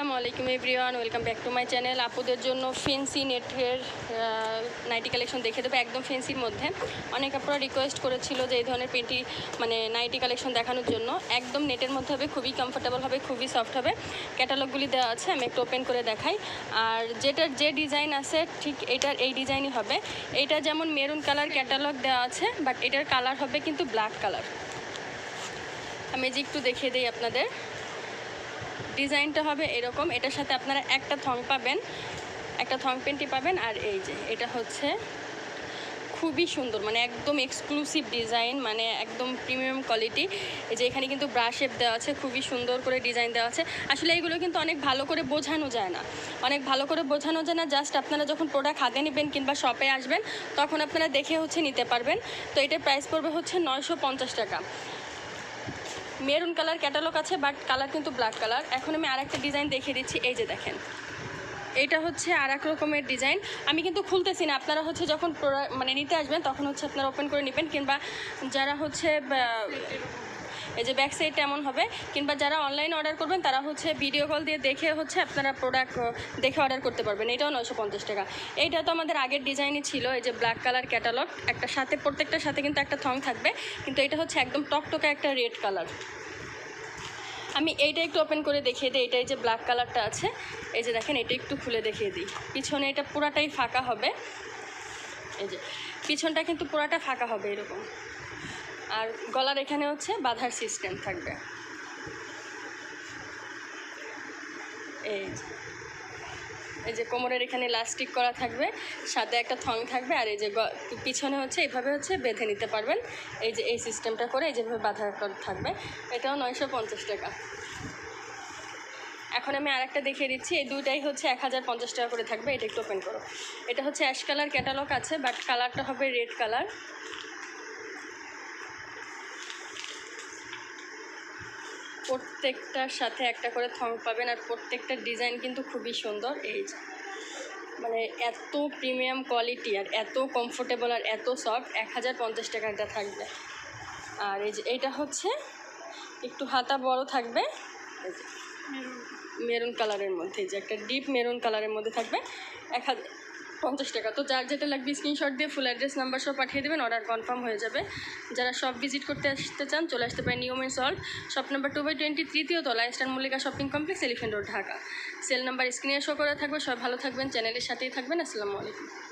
আসসালামু আলাইকুম everyone, welcome back to my channel. আপুদের জন্য ফেন্সি নেটের নাইটি কালেকশন দেখে দেবো একদম ফেন্সির মধ্যে। অনেক আপনারা রিকোয়েস্ট করেছিল যে এই ধরনের পেন্টি মানে নাইটি কালেকশন দেখানোর জন্য। একদম নেটের মধ্যে হবে, খুবই কমফোর্টেবল হবে, খুবই সফট হবে। ক্যাটালগুলি দেওয়া আছে, আমি একটু ওপেন করে দেখাই। আর যেটার যে ডিজাইন আছে, ঠিক এটার এই ডিজাইনই হবে। এইটা যেমন মেরুন কালার ক্যাটালগ দেওয়া আছে বাট এটার কালার হবে কিন্তু ব্ল্যাক কালার আমি যে একটু দেখিয়ে দিই আপনাদের। ডিজাইনটা হবে এরকম। এটার সাথে আপনারা একটা থং পাবেন, একটা থং পেন্টি পাবেন, আর এই যে, এটা হচ্ছে খুবই সুন্দর মানে একদম এক্সক্লুসিভ ডিজাইন মানে একদম প্রিমিয়াম কোয়ালিটি এই যে, এখানে কিন্তু ব্রাশ শেপ দেওয়া আছে, খুবই সুন্দর করে ডিজাইন দেওয়া আছে। আসলে এইগুলো কিন্তু অনেক ভালো করে বোঝানো যায় না। অনেক ভালো করে বোঝানো যায় না জাস্ট আপনারা যখন প্রোডাক্ট হাতে নেবেন কিংবা শপে আসবেন, তখন আপনারা দেখে হচ্ছে নিতে পারবেন। তো এটার প্রাইস পড়বে হচ্ছে নয়শো পঞ্চাশ টাকা। মেরুন কালার ক্যাটালগ আছে, বাট কালার কিন্তু ব্ল্যাক কালার। এখন আমি আরেকটা ডিজাইন দেখিয়ে দিচ্ছি, এই যে দেখেন। এটা হচ্ছে আর এক রকমের ডিজাইন। আমি কিন্তু খুলতেছি না, আপনারা হচ্ছে যখন মানে নিতে আসবেন, তখন হচ্ছে আপনারা ওপেন করে নেবেন, কিংবা যারা হচ্ছে এই যে ব্যাক সাইডটা এমন হবে। কিংবা যারা অনলাইন অর্ডার করবেন, তারা হচ্ছে ভিডিও কল দিয়ে দেখে হচ্ছে আপনারা প্রোডাক্ট দেখে অর্ডার করতে পারবেন। এটাও নয়শো পঞ্চাশ টাকা। এইটা তো আমাদের আগের ডিজাইনই ছিল, এই যে ব্ল্যাক কালার ক্যাটালগ একটা সাথে, প্রত্যেকটার সাথে কিন্তু একটা থং থাকবে, কিন্তু এটা হচ্ছে একদম টকটকা একটা রেড কালার আমি এইটা একটু ওপেন করে দেখিয়ে দিই এটাই যে ব্ল্যাক কালারটা আছে। এই যে দেখেন, এটা একটু খুলে দেখিয়ে দিই। পিছনে এটা পুরাটাই ফাঁকা হবে। এই যে, পিছনটা কিন্তু পুরাটা ফাঁকা হবে এরকম। আর গলার এখানে হচ্ছে বাধার সিস্টেম থাকবে। এই এই যে কোমরের এখানে লাস্টিক করা থাকবে, সাথে একটা থং থাকবে, আর এই যে পিছনে হচ্ছে এইভাবে হচ্ছে বেঁধে নিতে পারবেন। এই যে এই সিস্টেমটা করে এই যেভাবে বাঁধা থাকবে। এটাও নয়শো পঞ্চাশ টাকা। এখন আমি আরেকটা দেখিয়ে দিচ্ছি, এই দুইটাই হচ্ছে এক হাজার পঞ্চাশ টাকা করে থাকবে, এটা একটু ওপেন করো। এটা হচ্ছে অ্যাশ কালার ক্যাটালগ আছে বাট কালারটা হবে রেড কালার প্রত্যেকটার সাথে একটা করে থং পাবেন আর প্রত্যেকটা ডিজাইন কিন্তু খুবই সুন্দর। এই যে মানে এত প্রিমিয়াম কোয়ালিটি আর এত কমফোর্টেবল আর এত সফট এক হাজার পঞ্চাশ টাকাটা থাকবে। আর এই যে এইটা হচ্ছে একটু হাতা বড় থাকবে মেরুন কালারের মধ্যে এই যে একটা ডিপ মেরুন কালারের মধ্যে থাকবে এক হাজার পঞ্চাশ টাকা। তো যার যেটা লাগবে স্ক্রিনশট দিয়ে ফুল অ্যাড্রেস নাম্বার সব পাঠিয়ে দেবেন অর্ডার কনফার্ম হয়ে যাবে। যারা সব ভিজিট করতে আসতে চান, চলে আসতে পারেন new men salt shop number two by twenty তৃতীয় তলা eastern Mallika shopping complex elephant road Dhaka. Cell number স্ক্রিনে শো করা থাকবে সব ভালো থাকবেন চ্যানেলের সাথেই থাকবেন, আসসালামু আলাইকুম।